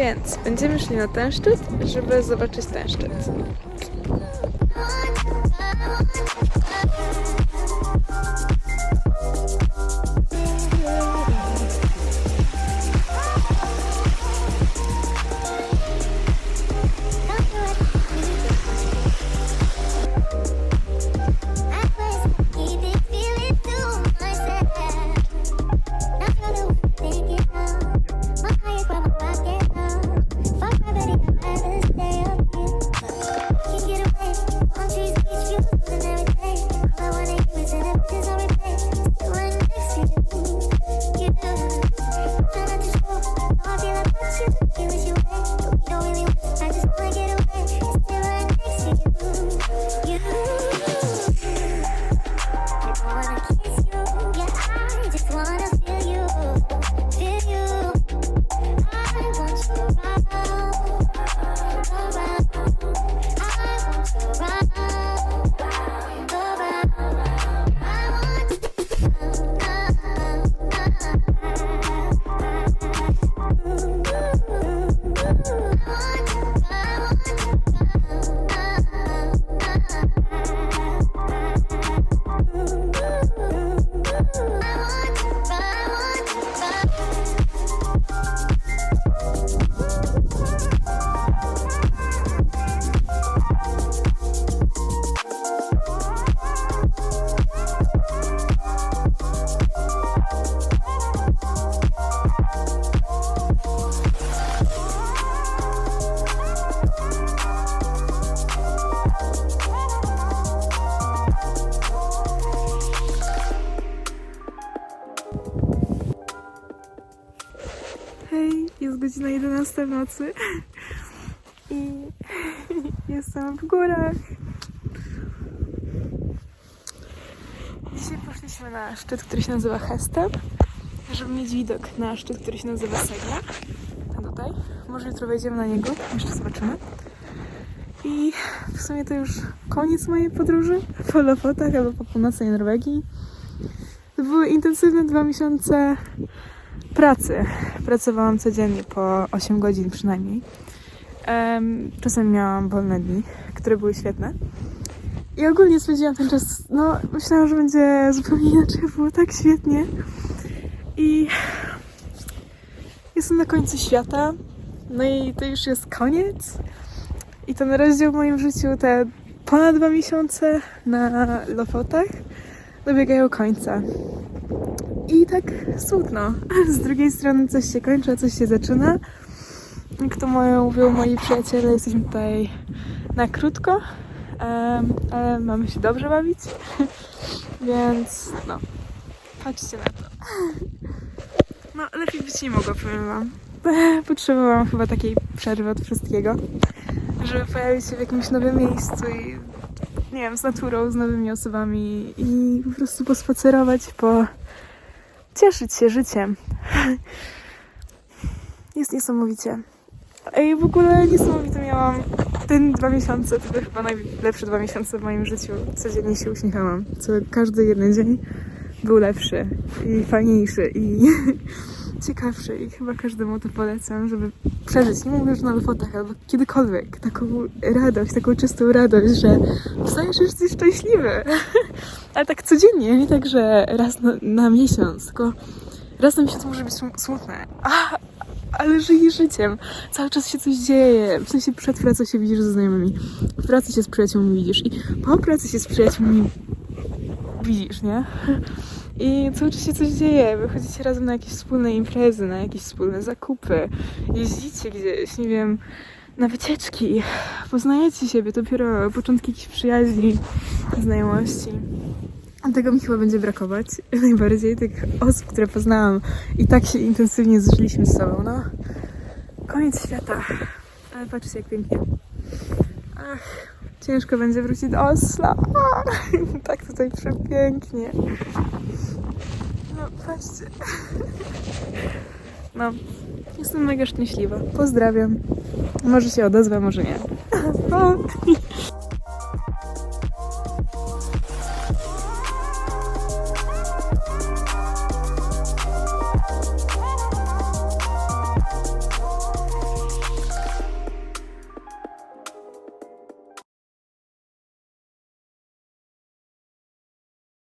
więc będziemy szli na ten szczyt, żeby zobaczyć ten szczyt. Hej, jest godzina 11 w nocy i jestem w górach. Dzisiaj poszliśmy na szczyt, który się nazywa Hestem, żeby mieć widok na szczyt, który się nazywa Segla. Tam tutaj. Może jutro wejdziemy na niego, jeszcze zobaczymy. I w sumie to już koniec mojej podróży po Lofotach albo po północnej Norwegii. To były intensywne dwa miesiące pracy. Pracowałam codziennie po 8 godzin przynajmniej. Em, czasem miałam wolne dni, które były świetne. I ogólnie spędziłam ten czas, no myślałam, że będzie zupełnie inaczej, było tak świetnie. I jestem na końcu świata, no i to już jest koniec. I ten rozdział w moim życiu, te ponad dwa miesiące na Lofotach dobiegają końca. I tak smutno. Z drugiej strony coś się kończy, a coś się zaczyna. Jak to moje, mówią moi przyjaciele, jesteśmy tutaj na krótko, ale mamy się dobrze bawić. Więc no, patrzcie na to. No, lepiej być nie mogło, powiem wam. Potrzebowałam chyba takiej przerwy od wszystkiego, żeby pojawić się w jakimś nowym miejscu i nie wiem, z naturą, z nowymi osobami i po prostu pospacerować, po cieszyć się życiem. Jest niesamowicie. Ej, w ogóle niesamowite miałam ten dwa miesiące, to były chyba najlepsze dwa miesiące w moim życiu. Codziennie się uśmiechałam. Co każdy jeden dzień był lepszy i fajniejszy i ciekawszy i chyba każdemu to polecam, żeby przeżyć, nie mówię już na fotach, albo kiedykolwiek, taką radość, taką czystą radość, że wstajesz i jesteś szczęśliwy. Ale tak codziennie, nie tak, że raz na, na miesiąc, tylko raz na miesiąc może być smu- smutne, a, ale żyjesz życiem. Cały czas się coś dzieje. W sensie przed pracą się widzisz ze znajomymi, w pracy się z przyjaciółmi widzisz i po pracy się z przyjaciółmi widzisz, nie? I cały czas się coś dzieje. Wychodzicie razem na jakieś wspólne imprezy, na jakieś wspólne zakupy, jeździcie gdzieś, nie wiem, na wycieczki. Poznajecie siebie, dopiero początki jakiejś przyjaźni, znajomości. Tego mi chyba będzie brakować. Najbardziej tych osób, które poznałam i tak się intensywnie zżyliśmy z sobą. No, koniec świata. Ale patrzcie, jak pięknie. Ach, ciężko będzie wrócić do Osla. tak tutaj przepięknie. No, patrzcie. No, jestem mega szczęśliwa. Pozdrawiam. Może się odezwę, może nie. Pa.